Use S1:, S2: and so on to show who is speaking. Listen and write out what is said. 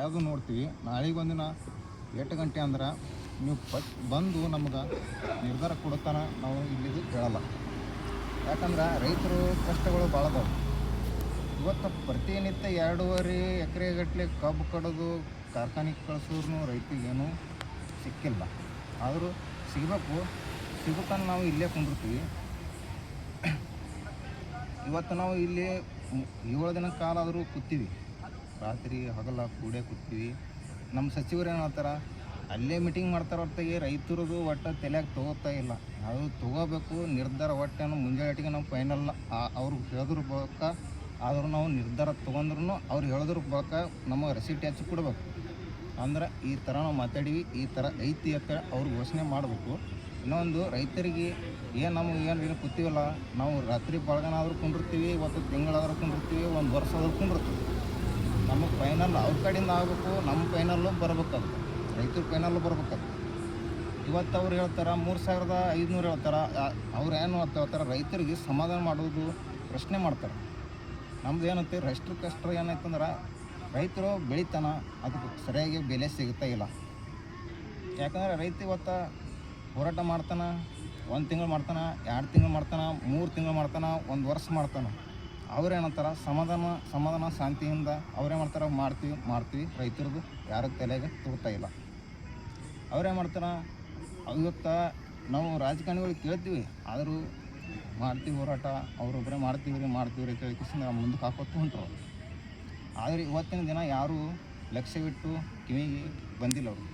S1: ಯಾವುದು ನೋಡ್ತೀವಿ. ನಾಳೆಗೆ ಒಂದಿನ ಎಂಟು ಗಂಟೆ ಅಂದ್ರೆ ನೀವು ಪಟ್ ಬಂದು ನಮ್ಗೆ ನಿರ್ಧಾರ ಕೊಡುತ್ತಾನ ನಾವು ಇಲ್ಲಿಗೆ ಕೇಳಲ್ಲ. ಯಾಕಂದ್ರೆ ರೈತರು ಕಷ್ಟಗಳು ಭಾಳ ಅದಾವೆ. ಇವತ್ತು ಪ್ರತಿನಿತ್ಯ ಎರಡೂವರೆ ಎಕರೆ ಗಟ್ಟಲೆ ಕಬ್ಬು ಕಡೋದು ಕಾರ್ಖಾನೆಗೆ ಕಳಿಸೋರು ರೈತರಿಗೇನು ಸಿಕ್ಕಿಲ್ಲ. ಆದರೂ ಸಿಗಬೇಕು. ಸಿಗುತ್ತಾನೆ ನಾವು ಇಲ್ಲೇ ಕುಂದಿರ್ತೀವಿ. ಇವತ್ತು ನಾವು ಇಲ್ಲಿ ಏಳು ದಿನ ಕಾಲ ಆದರೂ ಕೂತೀವಿ. ರಾತ್ರಿ ಹಗಲ ಕೂಡೇ ಕೂತೀವಿ ನಮ್ಮ ಸಚಿವರು ಏನು ಹೇಳ್ತಾರ ಅಲ್ಲೇ ಮೀಟಿಂಗ್ ಮಾಡ್ತಾರ ಹೊರತಾಗಿ ರೈತರದು ಒಟ್ಟು ತಲೆಯಾಗಿ ತೊಗೋತಾ ಇಲ್ಲ. ಅದು ತೊಗೋಬೇಕು, ನಿರ್ಧಾರ ಒಟ್ಟೆ ಮುಂಜಾನೆಟಿಗೆ ನಾವು ಫೈನಲ್ ಅವ್ರಿಗೆ ಹೇಳಿದ್ರು ಬಳಿಕ ಆದರೂ ನಾವು ನಿರ್ಧಾರ ತೊಗೊಂಡ್ರು ಅವ್ರು ಹೇಳಿದ್ರ ಬಳಿಕ ನಮಗೆ ರೆಸಿಟ್ ಹೆಚ್ಚು ಕೊಡ್ಬೇಕು. ಅಂದ್ರೆ ಈ ಥರ ನಾವು ಮಾತಾಡೀವಿ, ಈ ಥರ ಐತಿ ಅಂತ ಅವ್ರು ಘೋಷಣೆ ಮಾಡಬೇಕು. ಇನ್ನೊಂದು ರೈತರಿಗೆ ಏನು ನಮಗೆ ಏನು ಏನು ಕೂತೀವಲ್ಲ ನಾವು ರಾತ್ರಿ ಬಳಗನಾದರೂ ಕುಂಡಿರ್ತೀವಿ, ಇವತ್ತು ತಿಂಗಳಾದ್ರೂ ಕುಂಡಿರ್ತೀವಿ, ಒಂದು ವರ್ಷ ಆದರೂ ಕುಂಡಿರ್ತೀವಿ. ನಮಗೆ ಫೈನಲ್ ಅವ್ರ ಕಡೆಯಿಂದ ಆಗಬೇಕು ನಮ್ಮ ಫೈನಲ್ಲು ಬರ್ಬೇಕದು. ರೈತರ ಫೈನಲ್ಲು ಬರ್ಬೇಕದು. ಇವತ್ತು ಅವ್ರು ಹೇಳ್ತಾರೆ ಮೂರು ಸಾವಿರದ ಐದುನೂರು ಹೇಳ್ತಾರೆ. ಅವ್ರು ಏನು ಅಂತ ಹೇಳ್ತಾರೆ, ರೈತರಿಗೆ ಸಮಾಧಾನ ಮಾಡೋದು ಪ್ರಶ್ನೆ ಮಾಡ್ತಾರೆ. ನಮ್ದು ಏನಂತೆ, ರೈತರ ಕಷ್ಟ ಏನಾಯ್ತಂದ್ರೆ ರೈತರು ಬೆಳಿತಾನ ಅದಕ್ಕೆ ಸರಿಯಾಗಿ ಬೆಲೆ ಸಿಗುತ್ತಾ ಇಲ್ಲ. ಯಾಕಂದರೆ ರೈತ ಇವತ್ತು ಹೋರಾಟ ಮಾಡ್ತಾನೆ, ಒಂದು ತಿಂಗಳು ಮಾಡ್ತಾನೆ, ಎರಡು ತಿಂಗಳು ಮಾಡ್ತಾನೆ, ಮೂರು ತಿಂಗಳು ಮಾಡ್ತಾನೆ, ಒಂದು ವರ್ಷ ಮಾಡ್ತಾನ. ಅವ್ರೇನಂತಾರ ಸಮಾಧಾನ ಸಮಾಧಾನ, ಶಾಂತಿಯಿಂದ ಅವ್ರೇನು ಮಾಡ್ತಾರೆ? ಮಾಡ್ತೀವಿ ಮಾಡ್ತೀವಿ. ರೈತರದು ಯಾರ ತಲೆಗೆ ತೂಗ್ತಾ ಇಲ್ಲ. ಅವ್ರೇನು ಮಾಡ್ತಾರ? ಇವತ್ತು ನಾವು ರಾಜಕಾರಣಿಗಳಿಗೆ ಕೇಳ್ತೀವಿ. ಆದರೂ ಮಾಡ್ತೀವಿ ಹೋರಾಟ. ಅವ್ರೊಬ್ಬರೇ ಮಾಡ್ತೀವಿ ರೀ ಮಾಡ್ತೀವಿ ರೀ ಕೇಳಿಕಿಸಿಂದ ಮುಂದಕ್ಕೆ ಹಾಕೋತು ಹೊಂಟ್ರು ಆದರೆ ಇವತ್ತಿನ ದಿನ ಯಾರೂ ಲಕ್ಷ್ಯವಿಟ್ಟು ಕಿವಿಗೆ ಬಂದಿಲ್ಲ ಅವರು.